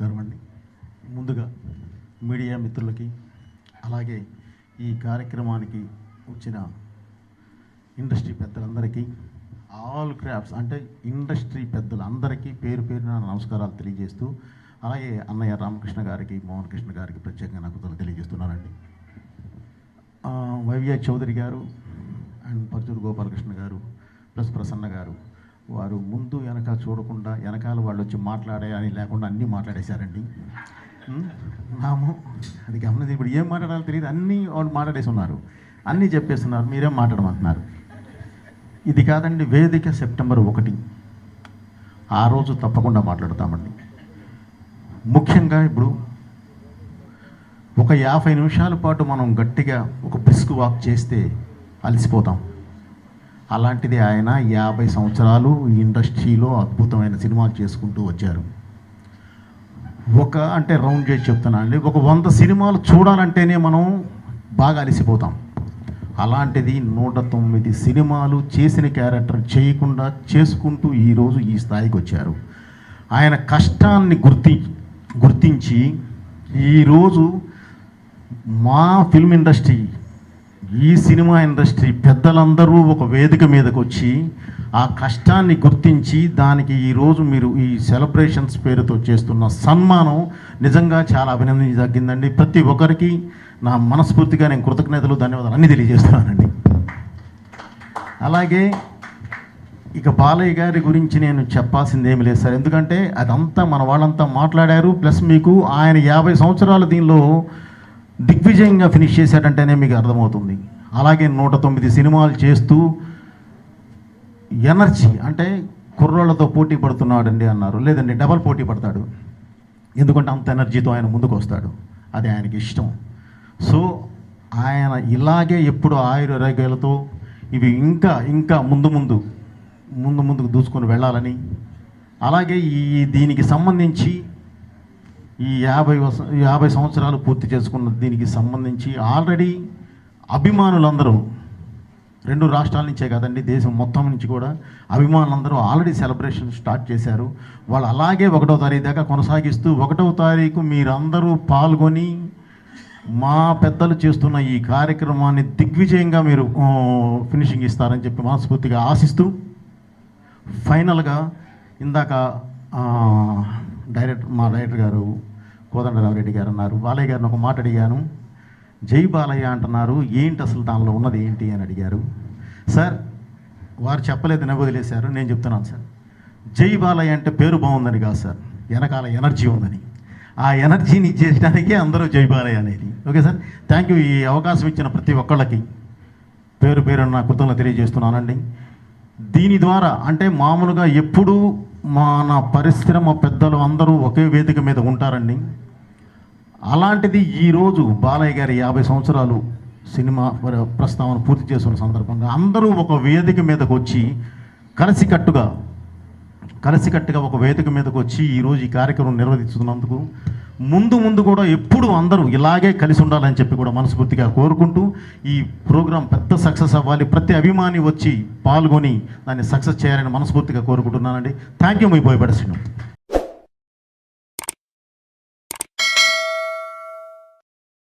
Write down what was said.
నమస్కారం అండి. ముందుగా మీడియా మిత్రులకి అలాగే ఈ కార్యక్రమానికి వచ్చిన ఇండస్ట్రీ పెద్దలందరికీ ఆల్ క్రాఫ్ట్స్ అంటే ఇండస్ట్రీ పెద్దలందరికీ పేరు పేరున నమస్కారాలు తెలియజేస్తూ అలాగే అన్నయ్య రామకృష్ణ గారికి మోహన్ కృష్ణ గారికి ప్రత్యేకంగా నాకు తెలియజేస్తున్నానండి. వైవ్య చౌదరి గారు అండ్ పర్చూరు గోపాలకృష్ణ గారు ప్లస్ ప్రసన్న గారు వారు ముందు వెనక చూడకుండా వెనకాల వాళ్ళు వచ్చి మాట్లాడే అని లేకుండా అన్నీ మాట్లాడేశారండి. నాము అది గమనించి ఇప్పుడు ఏం మాట్లాడాలో తెలియదు. అన్నీ వాళ్ళు మాట్లాడేసి ఉన్నారు అన్నీ చెప్పేస్తున్నారు. మీరేం మాట్లాడమంటున్నారు? ఇది కాదండి వేదిక సెప్టెంబర్ ఒకటి. ఆ రోజు తప్పకుండా మాట్లాడతామండి. ముఖ్యంగా ఇప్పుడు ఒక యాభై నిమిషాల పాటు మనం గట్టిగా ఒక బ్రిస్క్ వాక్ చేస్తే అలసిపోతాం. అలాంటిది ఆయన యాభై సంవత్సరాలు ఈ ఇండస్ట్రీలో అద్భుతమైన సినిమాలు చేసుకుంటూ వచ్చారు. ఒక అంటే రౌండ్ చేసి చెప్తున్నానండి ఒక వంద సినిమాలు చూడాలంటేనే మనం బాగా అలసిపోతాం. అలాంటిది నూట తొమ్మిది సినిమాలు చేసిన క్యారెక్టర్ చేయకుండా చేసుకుంటూ ఈరోజు ఈ స్థాయికి వచ్చారు. ఆయన కష్టాన్ని గుర్తి గుర్తించి ఈరోజు మా ఫిల్మ్ ఇండస్ట్రీ ఈ సినిమా ఇండస్ట్రీ పెద్దలందరూ ఒక వేదిక మీదకి వచ్చి ఆ కష్టాన్ని గుర్తించి దానికి ఈరోజు మీరు ఈ సెలబ్రేషన్స్ పేరుతో చేస్తున్న సన్మానం నిజంగా చాలా అభినందించదగ్గిందండి. ప్రతి ఒక్కరికి నా మనస్ఫూర్తిగా నేను కృతజ్ఞతలు ధన్యవాదాలు అన్నీ తెలియజేస్తున్నానండి. అలాగే ఇక బాలయ్య గారి గురించి నేను చెప్పాల్సింది ఏమి లేదు సార్. ఎందుకంటే అదంతా మన వాళ్ళంతా మాట్లాడారు. ప్లస్ మీకు ఆయన యాభై సంవత్సరాలు దీనిలో దిగ్విజయంగా ఫినిష్ చేశాడంటేనే మీకు అర్థమవుతుంది. అలాగే నూట తొమ్మిది సినిమాలు చేస్తూ ఎనర్జీ అంటే కుర్రోళ్ళతో పోటీ పడుతున్నాడండి అన్నారు. లేదండి డబల్ పోటీ పడతాడు. ఎందుకంటే అంత ఎనర్జీతో ఆయన ముందుకు వస్తాడు. అది ఆయనకి ఇష్టం. సో ఆయన ఇలాగే ఎప్పుడు ఆయురారోగ్యాలతో ఇవి ఇంకా ఇంకా ముందు ముందు ముందు ముందుకు దూసుకొని వెళ్ళాలని అలాగే ఈ దీనికి సంబంధించి ఈ యాభై యాభై సంవత్సరాలు పూర్తి చేసుకున్న దీనికి సంబంధించి ఆల్రెడీ అభిమానులందరూ రెండు రాష్ట్రాల నుంచే కాదండి దేశం మొత్తం నుంచి కూడా అభిమానులందరూ ఆల్రెడీ సెలబ్రేషన్ స్టార్ట్ చేశారు. వాళ్ళు అలాగే ఒకటో తారీఖు దాకా కొనసాగిస్తూ ఒకటవ తారీఖు మీరందరూ పాల్గొని మా పెద్దలు చేస్తున్న ఈ కార్యక్రమాన్ని దిగ్విజయంగా మీరు ఫినిషింగ్ ఇస్తారని చెప్పి మనస్ఫూర్తిగా ఆశిస్తూ ఫైనల్గా ఇందాక డైరెక్టర్ మా డైరెక్టర్ గారు కోదండరామిరెడ్డి గారు అన్నారు బాలయ్య గారిని ఒక మాట అడిగాను. జై బాలయ్య అంటున్నారు. ఏంటి అసలు దానిలో ఉన్నది ఏంటి అని అడిగారు. సార్ వారు చెప్పలేదు నవ్వు వదిలేశారు. నేను చెప్తున్నాను సార్. జై బాలయ్య అంటే పేరు బాగుందని కాదు సార్. వెనకాల ఎనర్జీ ఉందని. ఆ ఎనర్జీని ఇచ్చేయడానికే అందరూ జై బాలయ్య అనేది. Okay sir? థ్యాంక్ యూ ఈ అవకాశం ఇచ్చిన ప్రతి ఒక్కళ్ళకి పేరు పేరు నా కృతజ్ఞతలు తెలియజేస్తున్నానండి. దీని ద్వారా అంటే మామూలుగా ఎప్పుడూ మన పరిశ్రమ పెద్దలు అందరూ ఒకే వేదిక మీద ఉంటారండి. అలాంటిది ఈరోజు బాలయ్య గారి యాభై సంవత్సరాలు సినిమా ప్రస్తావన పూర్తి చేస్తున్న సందర్భంగా అందరూ ఒక వేదిక మీదకు వచ్చి కలిసికట్టుగా కలిసికట్టుగా ఒక వేదిక మీదకు వచ్చి ఈరోజు ఈ కార్యక్రమం నిర్వహిస్తున్నందుకు ముందు ముందు కూడా ఎప్పుడు అందరూ ఇలాగే కలిసి ఉండాలని చెప్పి కూడా మనస్ఫూర్తిగా కోరుకుంటూ ఈ ప్రోగ్రాం పెద్ద సక్సెస్ అవ్వాలి. ప్రతి అభిమాని వచ్చి పాల్గొని దాన్ని సక్సెస్ చేయాలని మనస్ఫూర్తిగా కోరుకుంటున్నానండి. Thank you me బోయపడ